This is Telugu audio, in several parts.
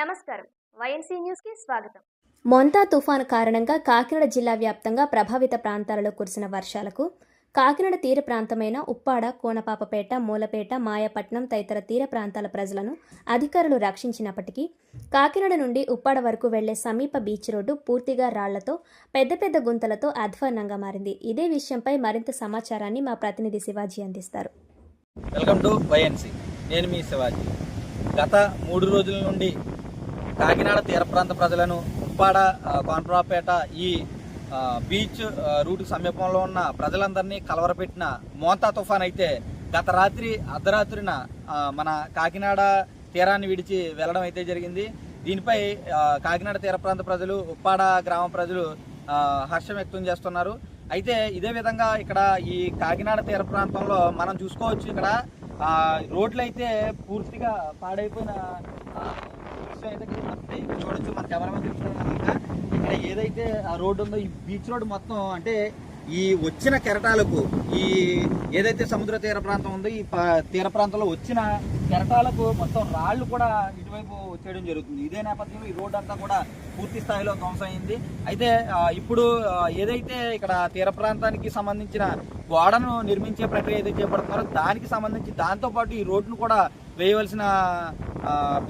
నమస్కారం. వైఎన్సీ న్యూస్కి స్వాగతం. మొంతా తుఫాను కారణంగా కాకినాడ జిల్లా వ్యాప్తంగా ప్రభావిత ప్రాంతాలలో కురిసిన వర్షాలకు కాకినాడ తీర ప్రాంతమైన ఉప్పాడ కోనపాపపేట మూలపేట మాయపట్నం తదితర తీర ప్రాంతాల ప్రజలను అధికారులు రక్షించినప్పటికీ కాకినాడ నుండి ఉప్పాడ వరకు వెళ్ళే సమీప బీచ్ రోడ్డు పూర్తిగా రాళ్ళతో పెద్ద పెద్ద గుంతలతో అధ్వాన్నంగా మారింది. ఇదే విషయంపై మరింత సమాచారాన్ని మా ప్రతినిధి శివాజీ అందిస్తారు. వెల్కమ్ టు వైఎన్సీ నేను మీ శివాజీ. గత మూడు రోజుల నుండి కాకినాడ తీర ప్రాంత ప్రజలను ఉప్పాడ కాన్పురాపేట ఈ బీచ్ రూట్ సమీపంలో ఉన్న ప్రజలందరినీ కలవరపెట్టిన మోంతా తుఫాన్ అయితే గత రాత్రి అర్ధరాత్రిన మన కాకినాడ తీరాన్ని విడిచి వెళ్ళడం అయితే జరిగింది. దీనిపై కాకినాడ తీర ప్రాంత ప్రజలు ఉప్పాడ గ్రామ ప్రజలు హర్షం వ్యక్తం చేస్తున్నారు. అయితే ఇదే విధంగా ఇక్కడ ఈ కాకినాడ తీర ప్రాంతంలో మనం చూసుకోవచ్చు ఇక్కడ రోడ్లు అయితే పూర్తిగా పాడైపోయిన అయితే ఇక్కడ చూడొచ్చు. మన కెమెరామెన్ చూస్తున్నాం ఇక్కడ ఏదైతే ఆ రోడ్డు ఉందో ఈ బీచ్ రోడ్ మొత్తం అంటే ఈ వచ్చిన కెరటాలకు ఈ ఏదైతే సముద్ర తీర ప్రాంతం ఉందో ఈ తీర ప్రాంతంలో వచ్చిన కెరటాలకు మొత్తం రాళ్ళు కూడా ఇటువైపు వచ్చేయడం జరుగుతుంది. ఇదే నేపథ్యంలో ఈ రోడ్డు అంతా కూడా పూర్తి స్థాయిలో ధ్వంసమైంది అయితే ఇప్పుడు ఏదైతే ఇక్కడ తీర ప్రాంతానికి సంబంధించిన గోడను నిర్మించే ప్రక్రియ ఏదైతే చేపడుతున్నారో దానికి సంబంధించి దాంతో పాటు ఈ రోడ్డును కూడా వేయవలసిన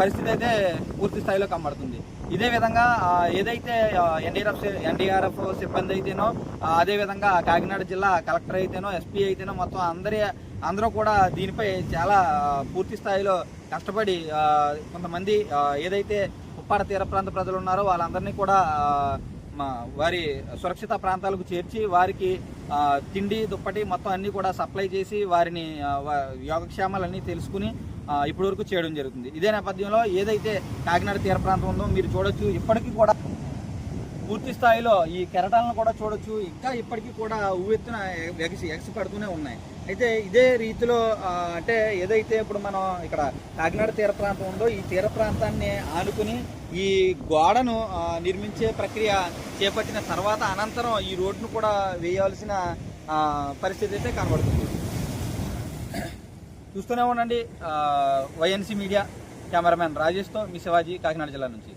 పరిస్థితి అయితే పూర్తి స్థాయిలో కనబడుతుంది. ఇదే విధంగా ఏదైతే ఎన్డీఆర్ఎఫ్ ఎన్డీఆర్ఎఫ్ సిబ్బంది అయితేనో అదేవిధంగా అదే విధంగా కాకినాడ జిల్లా కలెక్టర్ అయితేనో ఎస్పీ అయితేనో మొత్తం అందరి అందరూ కూడా దీనిపై చాలా పూర్తి స్థాయిలో కష్టపడి కొంతమంది ఏదైతే ఉప్పాడ తీర ప్రాంత ప్రజలు ఉన్నారో వాళ్ళందరినీ కూడా మా వారి సురక్షిత ప్రాంతాలకు చేర్చి వారికి తిండి దుప్పటి మొత్తం అన్నీ కూడా సప్లై చేసి వారిని యోగక్షేమాలన్నీ తెలుసుకుని ఇప్పటివరకు ఇప్పటి వరకు చేయడం జరుగుతుంది. ఇదే నేపథ్యంలో ఏదైతే కాకినాడ తీర ప్రాంతం ఉందో మీరు చూడొచ్చు. ఇప్పటికీ కూడా పూర్తి స్థాయిలో ఈ కెరటాలను కూడా చూడొచ్చు. ఇంకా ఇప్పటికీ కూడా ఉవ్వెత్తున ఎగసి ఎగసి పడుతూనే ఉన్నాయి. అయితే ఇదే రీతిలో అంటే ఏదైతే ఇప్పుడు మనం ఇక్కడ కాకినాడ తీర ప్రాంతం ఉందో ఈ తీర ప్రాంతాన్ని ఆనుకుని ఈ గోడను నిర్మించే ప్రక్రియ చేపట్టిన తర్వాత అనంతరం ఈ రోడ్డును కూడా వేయవలసిన పరిస్థితి అయితే కనబడుతుంది. చూస్తూనే ఉండండి వైఎన్సీ మీడియా కెమెరామెన్ రాజేష్తో మీ శివాజీ కాకినాడ జిల్లా నుంచి.